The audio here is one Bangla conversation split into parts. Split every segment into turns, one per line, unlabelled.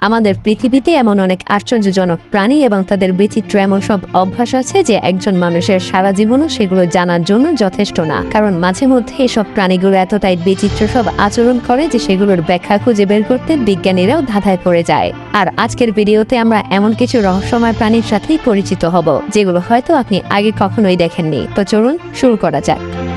আমাদের পৃথিবীতে এমন অনেক আশ্চর্যজনক প্রাণী এবং তাদের বিচিত্র এমন সব অভ্যাস আছে যে একজন মানুষের সারা জীবনও সেগুলো জানার জন্য যথেষ্ট না। কারণ মাঝে মধ্যে এসব প্রাণীগুলো এতটাই বিচিত্র সব আচরণ করে যে সেগুলোর ব্যাখ্যা খুঁজে বের করতে বিজ্ঞানীরাও ধাঁধায় পড়ে যায়। আর আজকের ভিডিওতে আমরা এমন কিছু রহস্যময় প্রাণীর সাথেই পরিচিত হব, যেগুলো হয়তো আপনি আগে কখনোই দেখেননি। তো চলুন শুরু করা যাক।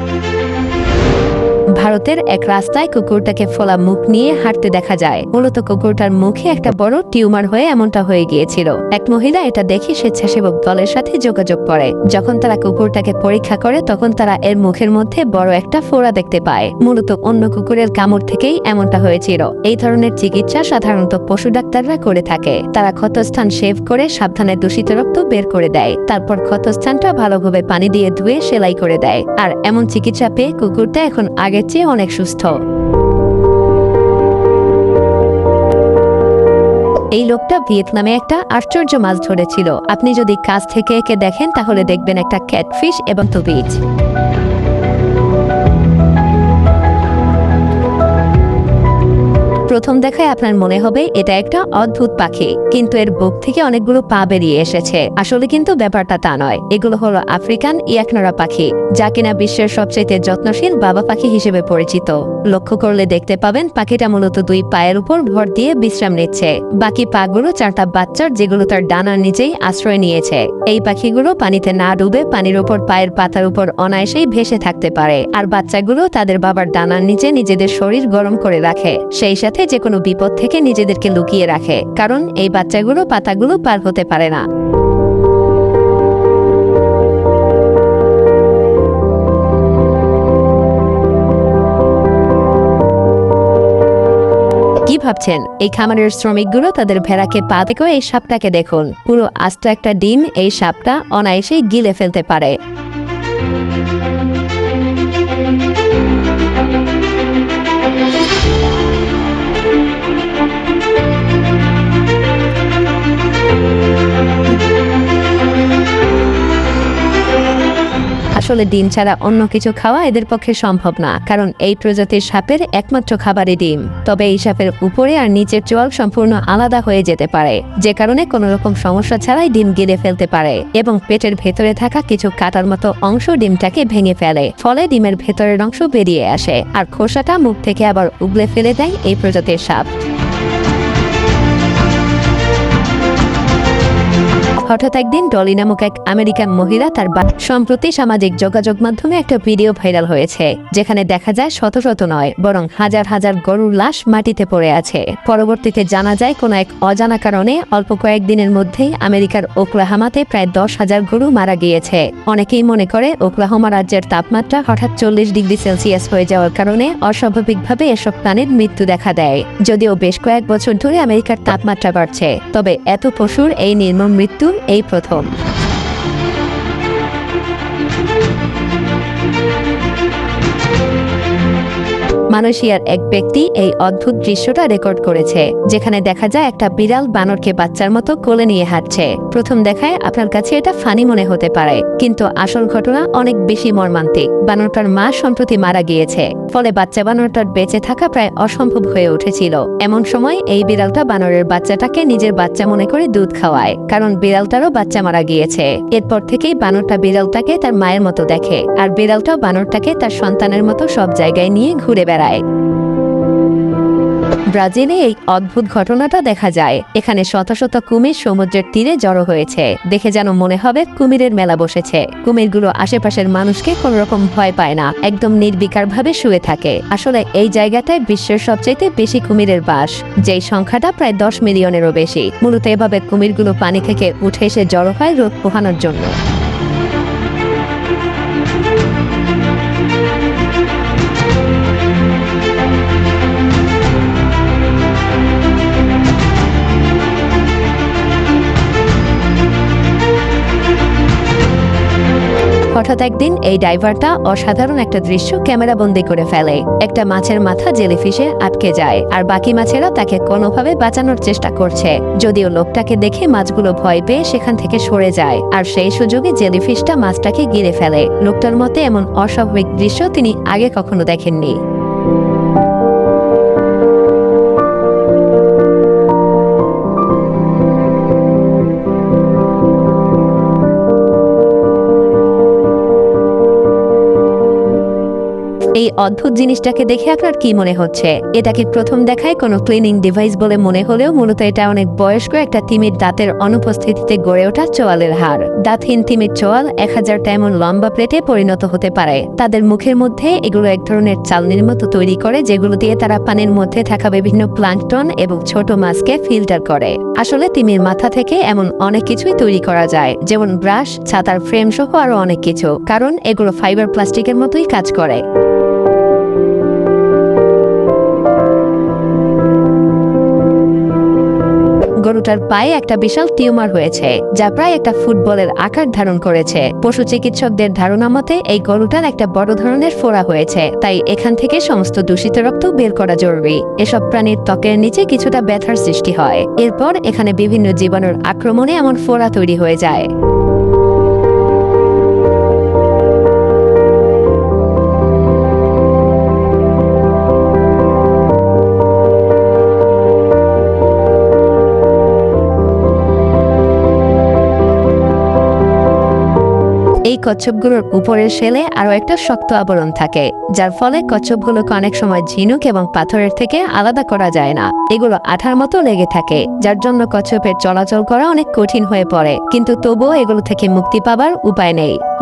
ভারতের এক রাস্তায় কুকুরটাকে ফোলা মুখ নিয়ে হাঁটতে দেখা যায়। মূলত কুকুরটার মুখে একটা বড় টিউমার হয়ে এমনটা হয়ে গিয়েছিল। এক মহিলা এটা দেখে স্বেচ্ছাসেবক দলের সাথে যোগাযোগ করে। যখন তারা কুকুরটাকে পরীক্ষা করে, তখন তারা এর মুখের মধ্যে বড় একটা ফোড়া দেখতে পায়। মূলত অন্য কুকুরের কামড় থেকেই এমনটা হয়েছিল। এই ধরনের চিকিৎসা সাধারণত পশু ডাক্তাররা করে থাকে। তারা ক্ষতস্থান শেভ করে সাবধানে দূষিত রক্ত বের করে দেয়। তারপর ক্ষতস্থানটা ভালোভাবে পানি দিয়ে ধুয়ে সেলাই করে দেয়। আর এমন চিকিৎসা পেয়ে কুকুরটা এখন আগের চেয়ে অনেক সুস্থ। এই লোকটা ভিয়েতনামে একটা আশ্চর্য মাছ ধরেছিল। আপনি যদি কাছ থেকে একে দেখেন, তাহলে দেখবেন একটা ক্যাটফিশ এবং তো প্রথম দেখায় আপনার মনে হবে এটা একটা অদ্ভুত পাখি, কিন্তু এর বুক থেকে অনেকগুলো পা বেরিয়ে এসেছে। আসলে কিন্তু ব্যাপারটা তা নয়। এগুলো হলো আফ্রিকান ইয়াকনারা পাখি, যা কিনা বিশ্বের সবচেয়ে যত্নশীল বাবা পাখি হিসেবে পরিচিত। লক্ষ্য করলে দেখতে পাবেন পাখিটা মূলত দুই পায়ের উপর ভর দিয়ে বিশ্রাম নিচ্ছে। বাকি পাগুলো চারটা বাচ্চার যেগুলো তার ডানার নিচেই আশ্রয় নিয়েছে। এই পাখিগুলো পানিতে না ডুবে পানির উপর পায়ের পাতার উপর অনায়াসেই ভেসে থাকতে পারে। আর বাচ্চাগুলো তাদের বাবার ডানার নিচে নিজেদের শরীর গরম করে রাখে। সেই সাথে যে কোনো বিপদ থেকে নিজেদেরকে লুকিয়ে রাখে, কারণ এই বাচ্চাগুলো পাতাগুলো পার হতে পারে না। কি ভাবছেন? এই খামারের শ্রমিকগুলো তাদের ভেড়াকে পা থেকেও এই সাপটাকে দেখুন। পুরো আস্ত একটা ডিম এই সাপটা অনায়াসেই গিলে ফেলতে পারে। আসলে ডিম ছাড়া অন্য কিছু খাওয়া এদের পক্ষে সম্ভব না, কারণ এই প্রজাতির সাপের একমাত্র খাবারই ডিম। তবে এই সাপের উপরে আর নিচের চোয়াল সম্পূর্ণ আলাদা হয়ে যেতে পারে, যে কারণে কোনো রকম সমস্যা ছাড়াই ডিম গিলে ফেলতে পারে এবং পেটের ভেতরে থাকা কিছু কাটার মতো অংশ ডিমটাকে ভেঙে ফেলে, ফলে ডিমের ভেতরের অংশ বেরিয়ে আসে, আর খোসাটা মুখ থেকে আবার উগলে ফেলে দেয় এই প্রজাতির সাপ। হঠাৎ একদিন ডলি নামক এক আমেরিকান মহিলা তার সম্প্রতি সামাজিক যোগাযোগ মাধ্যমে একটা ভিডিও ভাইরাল হয়েছে, যেখানে দেখা যায় শত শত নয়, বরং হাজার হাজার গরুর লাশ মাটিতে পড়ে আছে। পরবর্তীতে জানা যায় কোনো এক অজানা কারণে অল্প কয়েকদিনের মধ্যেই আমেরিকার ওকলাহামাতে প্রায় দশ হাজার গরু মারা গিয়েছে। অনেকেই মনে করে ওকলাহোমা রাজ্যের তাপমাত্রা হঠাৎ চল্লিশ ডিগ্রি সেলসিয়াস হয়ে যাওয়ার কারণে অস্বাভাবিকভাবে এসব প্রাণীর মৃত্যু দেখা দেয়। যদিও বেশ কয়েক বছর ধরে আমেরিকার তাপমাত্রা বাড়ছে, তবে এত পশুর এই নির্মম মৃত্যু এই প্রথম। মালয়েশিয়ার এক ব্যক্তি এই অদ্ভুত দৃশ্যটা রেকর্ড করেছে, যেখানে দেখা যায় একটা বিড়াল বানরকে বাচ্চার মতো কোলে নিয়ে হাঁটছে। প্রথম দেখায় আপনার কাছে এটা ফানি মনে হতে পারে, কিন্তু আসল ঘটনা অনেক বেশি মর্মান্তিক। বানরটার মা সম্প্রতি মারা গিয়েছে, ফলে বাচ্চা বানরটার বেঁচে থাকা প্রায় অসম্ভব হয়ে উঠেছিল। এমন সময় এই বিড়ালটা বানরের বাচ্চাটাকে নিজের বাচ্চা মনে করে দুধ খাওয়ায়, কারণ বিড়ালটারও বাচ্চা মারা গিয়েছে। এরপর থেকেই বানরটা বিড়ালটাকে তার মায়ের মতো দেখে, আর বিড়ালটাও বানরটাকে তার সন্তানের মতো সব জায়গায় নিয়ে ঘুরে বেড়ায়। ব্রাজিলে এই অদ্ভুত ঘটনাটা দেখা যায়। এখানে শত শত কুমির সমুদ্রের তীরে জড়ো হয়েছে। দেখে যেন মনে হবে কুমিরের মেলা বসেছে। কুমিরগুলো আশেপাশের মানুষকে কোন রকম ভয় পায় না। একদম নির্বিকার ভাবে শুয়ে থাকে। আসলে এই জায়গাটায় বিশ্বের সবচেয়ে বেশি কুমিরের বাস। যেই সংখ্যাটা প্রায় দশ মিলিয়নেরও বেশি। মূলত এভাবে কুমিরগুলো পানি থেকে উঠে এসে জড়ো হয় রোদ পোহানোর জন্য। হঠাৎ একদিন এই ডাইভারটা অসাধারণ একটা দৃশ্য ক্যামেরা বন্দি করে ফেলে। একটা মাছের মাথা জেলিফিশে আটকে যায়, আর বাকি মাছেরা তাকে কোনোভাবে বাঁচানোর চেষ্টা করছে। যদিও লোকটাকে দেখে মাছগুলো ভয় পেয়ে সেখান থেকে সরে যায়, আর সেই সুযোগে জেলিফিশটা মাছটাকে গিরে ফেলে। লোকটার মতে এমন অস্বাভাবিক দৃশ্য তিনি আগে কখনো দেখেননি। অদ্ভুত জিনিসটাকে দেখে আপনার কি মনে হচ্ছে? এটাকে প্রথম দেখায় কোনো ক্লিনিং ডিভাইস বলে মনে হলেও মূলত এটা অনেক বয়স্ক একটা তিমির দাঁতের অনুপস্থিতিতে গড়ে ওঠা চোয়ালের হাড়। দাঁতহীন তিমির চোয়াল এক হাজারটা এমন লম্বা প্লেটে পরিণত হতে পারে। তাদের মুখের মধ্যে এগুলো এক ধরনের চালনির মতো তৈরি করে, যেগুলো দিয়ে তারা পানির মধ্যে থাকা বিভিন্ন প্লাঙ্কটন এবং ছোট মাছকে ফিল্টার করে। আসলে তিমির মাথা থেকে এমন অনেক কিছুই তৈরি করা যায়, যেমন ব্রাশ, ছাতার ফ্রেম সহ আরও অনেক কিছু, কারণ এগুলো ফাইবার প্লাস্টিকের মতোই কাজ করে। গরুটার পায়ে একটা বিশাল টিউমার হয়েছে, যা প্রায় একটা ফুটবলের আকার ধারণ করেছে। পশু চিকিৎসকদের ধারণা মতে, এই গরুটার একটা বড় ধরনের ফোড়া হয়েছে, তাই এখান থেকে সমস্ত দূষিত রক্ত বের করা জরুরি। এসব প্রাণীর ত্বকের নিচে কিছুটা ব্যথার সৃষ্টি হয়। এরপর এখানে বিভিন্ন জীবাণুর আক্রমণে এমন ফোড়া তৈরি হয়ে যায়। কচ্ছপগুলোর উপরের শেলে আরও একটা শক্ত আবরণ থাকে, যার ফলে কচ্ছপগুলোকে অনেক সময় ঝিনুক এবং পাথরের থেকে আলাদা করা যায় না। এগুলো আঠার মতো লেগে থাকে, যার জন্য কচ্ছপের চলাচল করা অনেক কঠিন হয়ে পড়ে, কিন্তু তবুও এগুলো থেকে মুক্তি পাবার উপায় নেই।